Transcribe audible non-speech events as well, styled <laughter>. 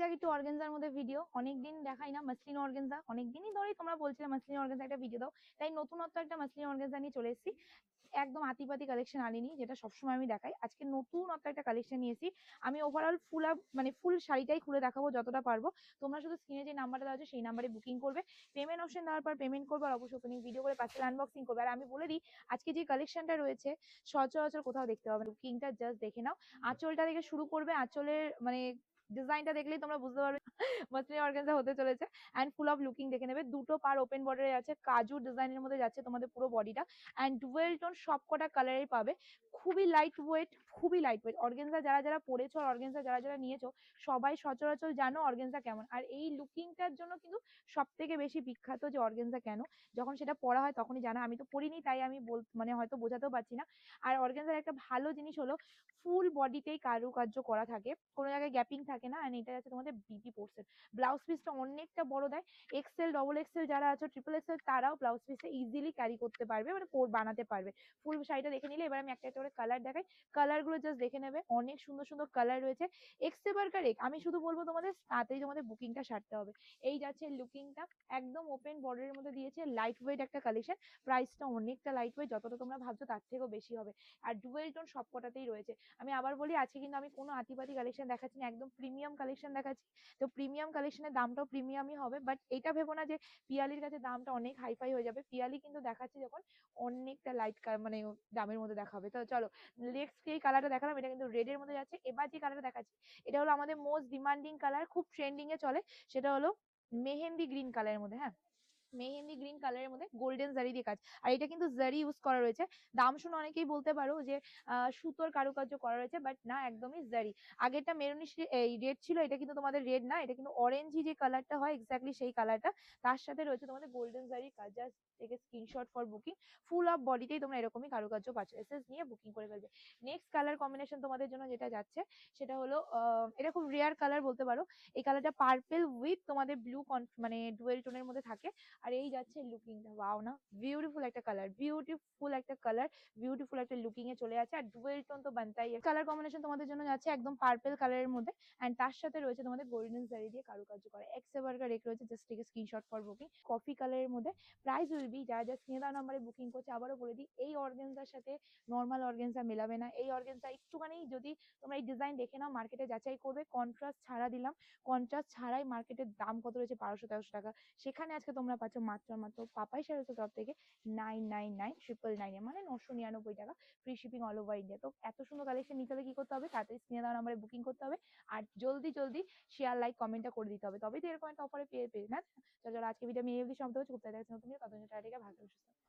যাক একটু অর্গেনজার মধ্যে ভিডিও অনেকদিন দেখাই না, মাসলিন অর্গেনজা, অনেকদিনই ধরেই তোমরা বলছিলে মাসলিন অর্গেনজা একটা ভিডিও দাও, তাই নতুনত্ব একটা মাসলিন অর্গেনজা নিয়ে চলে এসেছি। একদম আতিপাতি কালেকশন আনিনি, যেটা সবসময় আমি দেখাই। আজকে নতুনত্ব একটা কালেকশন নিয়েছি আমি ওভারঅল ফুল মানে ফুল শাড়িটাই খুলে দেখাবো যতটা পারব। তোমরা শুধু স্ক্রিনে যে নাম্বারটা দেওয়া আছে, সেই নাম্বারে বুকিং করবে। পেমেন্ট অপশন দেওয়ার পর পেমেন্ট করবে আর অবশ্যই ওপেনিং ভিডিও করে পাশে আনবক্সিং করবে। আর আমি বলে দিই, আজকে যে কালেকশনটা রয়েছে, সচরাচর কোথাও দেখতে পাবে বুকিংটা জাস্ট দেখে নাও। আঁচলটা থেকে শুরু করবে, আঁচলের মানে ডিজাইনটা দেখলেই তোমরা বুঝতে পারবে <laughs> মাসলিন অর্গানজা হতে চলেছে অ্যান্ড ফুল অফ লুকিং দেখে নেবে। দুটো পার ওপেন বর্ডারে আছে, কাজু ডিজাইনের মধ্যে যাচ্ছে তোমাদের পুরো বডিটা অ্যান্ড ডুয়েল টোন সব কটা কালারেই পাবে। খুবই লাইট ওয়েট খুবই লাইট ওয়েট অর্গেনজা যারা যারা পরেছো আর অর্গেনজা যারা যারা নিয়েছো, সবাই সচরাচর জানো অর্গেনজা কেমন। আর এই লুকিংটার জন্য কিন্তু সব থেকে বেশি বিখ্যাত যে অর্গেনজা কেন, যখন সেটা পড়া হয় তখনই জানা। আমি তো পড়িনি, তাই আমি বল মানে হয়তো বোঝাতেও পারছি না। আর অর্গেনজার একটা ভালো জিনিস হলো ফুল বডিতেই কারুকার্য করা থাকে। কোনো জায়গায় গ্যাপিং থাকে না? অ্যান্ড এটা যাচ্ছে তোমাদের বিপি পোর্সের ব্লাউজ পিসটা অনেকটা বড় দেয়। এক্সেল ডবল এক্সেল যারা আছো ট্রিপল এক্সেল তারাও ব্লাউজ পিসে ইজিলি ক্যারি করতে পারবে মানে পর, বানাতে পারবে। ফুল শাড়িটা দেখে নিলে, এবার আমি একটা একটা করে কালার দেখাই। কালারগুলো জাস্ট দেখে নেবে। অনেক সুন্দর সুন্দর কালার রয়েছে। এক্সে বার্গার এক আমি শুধু বলব তোমাদের, তাতেই তোমাদের বুকিংটা সারতে হবে। এই যাচ্ছে লুকিংটা একদম ওপেন বর্ডারের মধ্যে দিয়েছে লাইট ওয়েট একটা কালেকশন প্রাইসটা অনেকটা লাইট ওয়েট যতটা তোমরা ভাবছ তার থেকেও বেশি হবে। আর ডুয়েল টোন সব কটাতেই রয়েছে। আমি আবার বলি, আজকে কিন্তু আমি কোনো আতিপাতি কালেকশন দেখাচ্ছি না। একদম প্রিমিয়াম কালেকশন দেখাচ্ছি। তো প্রিমিয়াম কালেকশনের দামটাও প্রিমিয়ামই হবে বাট এটা ভেবো না যে পিয়ালির কাছে দামটা অনেক হাইফাই হয়ে যাবে। পিয়ালি কিন্তু দেখাচ্ছে যখন অনেকটা লাইট মানে দামের মধ্যে দেখাবে। তো চলো নেক্সট এই কালারটা দেখালাম, এটা কিন্তু রেড এর মধ্যে যাচ্ছে। এবার যে কালারটা দেখাচ্ছি, এটা হলো আমাদের মোস্ট ডিমান্ডিং কালার খুব ট্রেন্ডিং এ চলে। সেটা হলো মেহেন্দি গ্রিন কালারের মধ্যে হ্যাঁ? মেহেন্দি গ্রিন কালারের মধ্যে গোল্ডেন জারি দিয়ে কাজ। আর এটা কিন্তু জারি ইউজ করা রয়েছে। দাম শুনে অনেকেই বলতে পারো যে সুতোর কারুকার্য করা রয়েছে বাট না, একদমই জারি আগেরটা মেরুনিশ এই রেড ছিল, এটা কিন্তু তোমাদের রেড না, এটা কিন্তু অরেঞ্জই যে কালারটা হয় এক্স্যাক্টলি সেই কালারটা তার সাথে রয়েছে তোমাদের গোল্ডেন জারি কাজ। জাস্ট থেকে screenshot for booking full of বডিতেই তোমরা এরকমই কারুকার্য পাচ্ছ। এসএস নিয়ে বুকিং করে ফেলবে। নেক্সট কালার কম্বিনেশন তোমাদের জন্য যেটা যাচ্ছে, সেটা হলো এটা খুব রেয়ার কালার বলতে পারো। এই কালারটা পার্পেল উইথ তোমাদের ব্লু মানে ডুয়েল টোনের মধ্যে থাকে। আর এই যাচ্ছে লুকিংটা ওয়াও না? বিউটিফুল একটা কালার বিউটিফুল একটা কালার বিউটিফুল একটা লুকিং এ চলে যাচ্ছে। আর ডুয়েল টোন তো বানতাই কালার কম্বিনেশন তোমাদের জন্য যাচ্ছে একদম পার্পেল কালারের মধ্যে। এন্ড তার সাথে রয়েছে তোমাদের গোল্ডেন জারি দিয়ে কারুকার্য করা। এক্স এভারকার রেক রয়েছে just take screenshot for booking coffee কালারের মধ্যে প্রাইস উইল বি যারা যা স্ক্রিনে দেওয়া নাম্বারে বুকিং করছে, আবারও বলে দিই, এই অর্গেনজার সাথে নর্মাল অর্গেনজা মেলাবে না। এই অর্গেনজা একটুখানি যদি তোমরা এই ডিজাইন দেখে নাও মার্কেটে যাচাই করবে কন্ট্রাস্ট ছাড়া দিলাম। কন্ট্রাস্ট ছাড়াই মার্কেটের দাম কত রয়েছে? বারোশো তেরোশো টাকা। সেখানে আজকে তোমরা পাচ্ছ মাত্র আর মাত্র পাপাই সারস তরফ থেকে নাইন নাইন নাইন ট্রিপল নাইনে মানে নশো নিরানব্বই টাকা free shipping all over India তো এত সুন্দর কালেকশন নিতে হলে কি করতে হবে? তাড়াতাড়ি স্ক্রিনে দেওয়া নাম্বারে বুকিং করতে হবে। আর জলদি জলদি শেয়ার লাইক কমেন্টটা করে দিতে হবে। তবেই তো এরকম একটা অফারে পেয়ে পেয়ে। না তো চলো আজকে ভিডিও আমি এই অবধি সমাপ্ত হচ্ছে খুব তাড়াতাড়ি নতুন ততদিন টাটা ভালো সুস্থ।